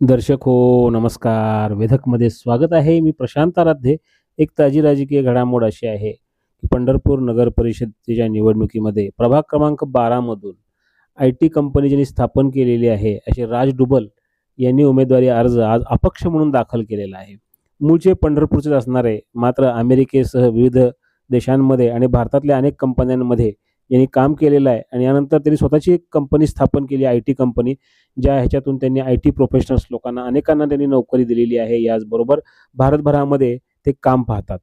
दर्शक हो नमस्कार. वेधकमध्ये स्वागत आहे. मी प्रशांत आराध्ये. एक ताजी राजकीय घडामोड अशी आहे की पंढरपूर नगर परिषदेच्या निवडणुकीमध्ये प्रभाग क्रमांक बारामधून आय टी कंपनी ज्यांनी स्थापन केलेली आहे असे राज डुबल यांनी उमेदवारी अर्ज आज अपक्ष म्हणून दाखल केलेला आहे. मूळचे पंढरपूरचेच असणारे मात्र अमेरिकेसह विविध देशांमध्ये आणि भारतातल्या अनेक कंपन्यांमध्ये यांनी काम केलेलं आहे. आणि यानंतर त्यांनी स्वतःची एक कंपनी स्थापन केली आय टी कंपनी ज्या ह्याच्यातून त्यांनी आय टी प्रोफेशनल्स लोकांना अनेकांना त्यांनी नोकरी दिलेली आहे. याचबरोबर भारतभरामध्ये ते काम पाहतात.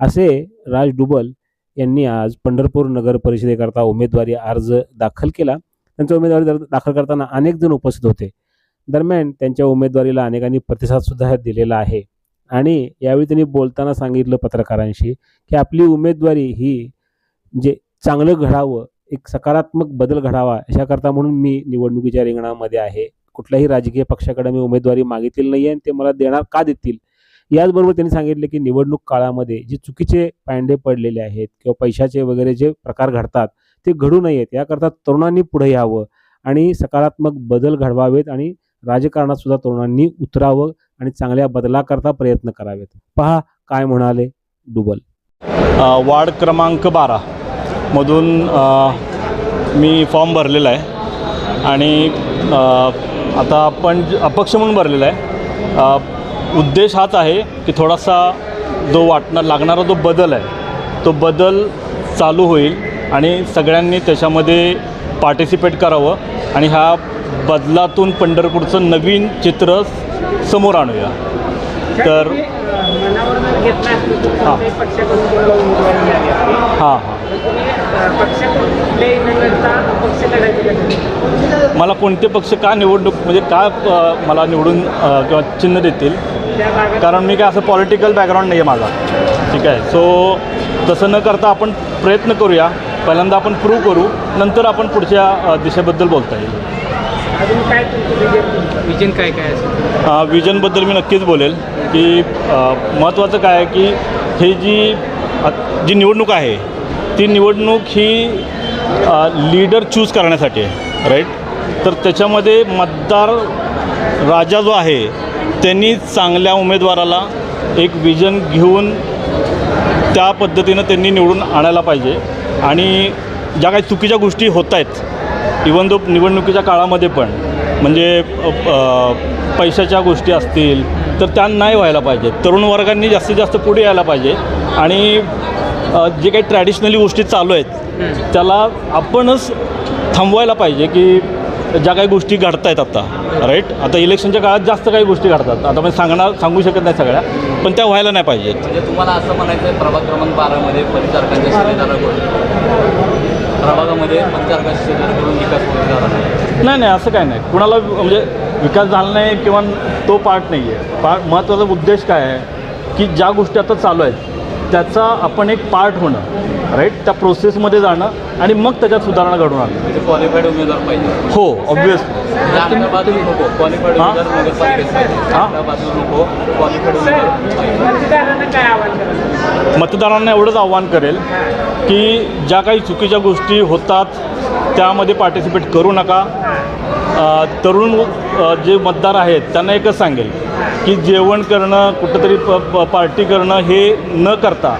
असे राज डुबल यांनी आज पंढरपूर नगर परिषदेकरता उमेदवारी अर्ज दाखल केला. त्यांचा उमेदवारी दर- दाखल करताना अनेक जण उपस्थित होते. दरम्यान त्यांच्या उमेदवारीला अनेकांनी प्रतिसादसुद्धा दिलेला आहे. आणि यावेळी त्यांनी बोलताना सांगितलं पत्रकारांशी की आपली उमेदवारी ही जे चांगलं घडावं एक सकारात्मक बदल घडावा अशाकरता म्हणून मी निवडणुकीच्या रिंगणामध्ये आहे. कुठल्याही राजकीय पक्षाकडे मी उमेदवारी मागितलेली नाही आहे आणि ते मला देणार का देतील? याचबरोबर त्यांनी सांगितले की निवडणूक काळामध्ये जे चुकीचे पांडे पडलेले आहेत किंवा पैशाचे वगैरे जे प्रकार घडतात ते घडू नयेत. याकरता तरुणांनी पुढे यावं आणि सकारात्मक बदल घडवावेत आणि राजकारणात सुद्धा तरुणांनी उतरावं आणि चांगल्या बदलाकरता प्रयत्न करावेत. पहा काय म्हणाले डुबल. वार्ड क्रमांक बारा. मधून मी फॉर्म भरलेला आहे. आणि आता आपण अपक्ष म्हणून भरलेला आहे. उद्देश हाच आहे की थोडासा जो वाटणार लागणारा जो बदल आहे तो बदल चालू होईल आणि सगळ्यांनी त्याच्यामध्ये पार्टिसिपेट करावं आणि ह्या बदलातून पंढरपूरचं नवीन चित्र समोर आणूया. तर हां. हां हां. न पक्ष लढायचे मला कोणते पक्ष का निवडणूक म्हणजे का मला निवडून किंवा चिन्ह देतील? कारण मी काय असं पॉलिटिकल बॅकग्राऊंड नाही आहे माझा. ठीक आहे? सो तसं न करता आपण प्रयत्न करूया. पहिल्यांदा आपण प्रूव्ह करू. नंतर आपण पुढच्या दिशेबद्दल बोलता येईल. अजून काय तुमचं विजन काय काय असेल? विजनबद्दल मी नक्कीच बोलेल की महत्त्वाचं काय आहे की हे जी जी निवडणूक आहे ती निवडणूक ही लीडर चूज करण्यासाठी आहे राईट तर त्याच्यामध्ये मतदार राजा जो आहे त्यांनी चांगल्या उमेदवाराला एक विजन घेऊन त्या पद्धतीनं त्यांनी निवडून आणायला पाहिजे. आणि ज्या काही चुकीच्या गोष्टी होत आहेत इवन दो निवडणुकीच्या काळामध्ये पण म्हणजे पैशाच्या गोष्टी असतील तर त्या नाही व्हायला पाहिजे तरुण वर्गांनी जास्तीत जास्त पुढे यायला पाहिजे. आणि जे काही ट्रॅडिशनली गोष्टी चालू आहेत त्याला आपणच थांबवायला पाहिजे की ज्या काही गोष्टी घडत आहेत आता राईट आता इलेक्शनच्या काळात जास्त काही गोष्टी घडतात. आता मी सांगणार सांगू शकत नाही सगळ्या पण त्या व्हायला नाही पाहिजेत. म्हणजे तुम्हाला असं म्हणायचं आहे प्रभाग क्रमांक बारामध्ये परिचारकांच्या शिलेदाराकडून प्रभागामध्ये परिचारकांच्या शिलेदाराकडून विकास झाला नाही? नाही नाही असं काय नाही. कुणाला म्हणजे विकास झाला नाही किंवा तो पार्ट नाही आहे पार्ट महत्त्वाचा उद्देश काय आहे? की ज्या गोष्टी आता चालू आहेत त्याचा आपण एक पार्ट होणं राईट त्या प्रोसेसमध्ये जाणं आणि मग त्याच्यात सुधारणा घडून आणणं. म्हणजे क्वालिफाईड उमेदवार पाहिजे. हो हां? उमेदवार पाहिजे. हां? पाहिजे. मतदारांना एवढंच आव्हान करेल की ज्या काही चुकीच्या गोष्टी होतात त्यामध्ये पार्टिसिपेट करू नका. तरुण जे मतदार आहेत त्यांना एकच सांगेल की जेवण करणं कुठंतरी प प- पार्टी करणं हे न करता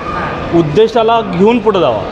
उद्देशाला घेऊन पुढं जावा.